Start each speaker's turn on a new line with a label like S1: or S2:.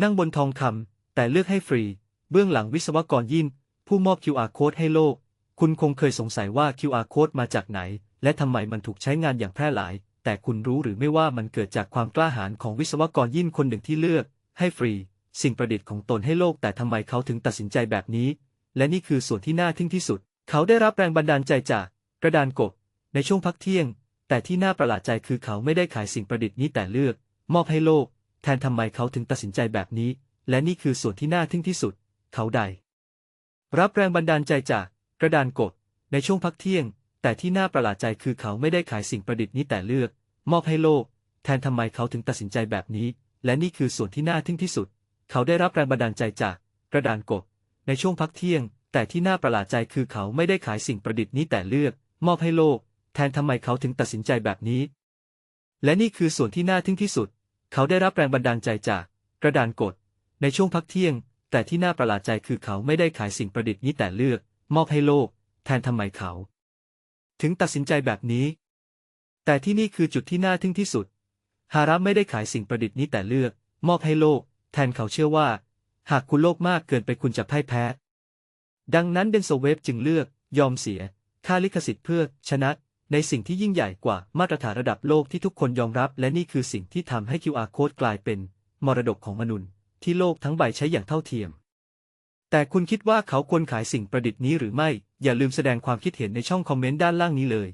S1: นั่งบนทองคำแต่เลือกให้ฟรี เบื้องหลังวิศวกรยินผู้มอบ QR code ให้โลก คุณคงเคยสงสัยว่า QR code มาจากไหน และทำไมมันถูกใช้งานอย่างแพร่หลาย แต่คุณรู้หรือไม่ว่ามันเกิดจากความกล้าหาญของวิศวกรยินคนหนึ่งที่เลือก ให้ฟรี สิ่งประดิษฐ์ของตนให้โลก แต่ทำไมเขาถึงตัดสินใจแบบนี้ และนี่คือส่วนที่น่าทึ่งที่สุด เขาได้รับแรงบันดาลใจจากกระดานกบ ในช่วงพักเที่ยง แต่ที่น่าประหลาดใจคือเขาไม่ได้ขายสิ่งประดิษฐ์นี้แต่เลือก มอบให้โลก แทนทำไมเขาถึงตัดสินใจแบบนี้ และนี่คือส่วนที่น่าทึ่งที่สุด เขาใดรับแรงบันดาลใจจากกระดานกบในช่วงพักเที่ยง แต่ที่น่าประหลาดใจคือเขาไม่ได้ขายสิ่งประดิษฐ์นี้แต่เลือก มอบให้โลก แทนทำไมเขาถึงตัดสินใจแบบนี้ และนี่คือส่วนที่น่าทึ่งที่สุด เขาได้รับแรงบันดาลใจจากกระดานกบในช่วงพักเที่ยง แต่ที่น่าประหลาดใจคือเขาไม่ได้ขายสิ่งประดิษฐ์นี้แต่เลือก มอบให้โลก แทนทำไมเขาถึงตัดสินใจแบบนี้ และนี่คือส่วนที่น่าทึ่งที่สุด เขาได้รับแรงบันดาลใจจากกระดานกด ในช่วงพักเที่ยง แต่ที่น่าประหลาดใจคือเขาไม่ได้ขายสิ่งประดิษฐ์นี้แต่เลือก มอบให้โลก แทนทำไมเขา ถึงตัดสินใจแบบนี้ แต่ที่นี่คือจุดที่น่าทึ่งที่สุด ฮาระไม่ได้ขายสิ่งประดิษฐ์นี้แต่เลือก มอบให้โลก แทนเขาเชื่อว่า หากคุณโลภมากเกินไปคุณจะพ่ายแพ้ ดังนั้นเดนโซเวฟจึงเลือก ยอมเสีย ค่าลิขสิทธิ์เพื่อ ชนะ ในสิ่งที่ยิ่งใหญ่กว่ามาตรฐานระดับโลกที่ทุกคนยอมรับ และนี่คือสิ่งที่ทำให้ QR Code กลายเป็น มรดกของมนุษย์ ที่โลกทั้งใบใช้อย่างเท่าเทียม แต่คุณคิดว่าเขาควรขายสิ่งประดิษฐ์นี้หรือไม่ อย่าลืมแสดงความคิดเห็นในช่องคอมเมนต์ด้านล่างนี้เลย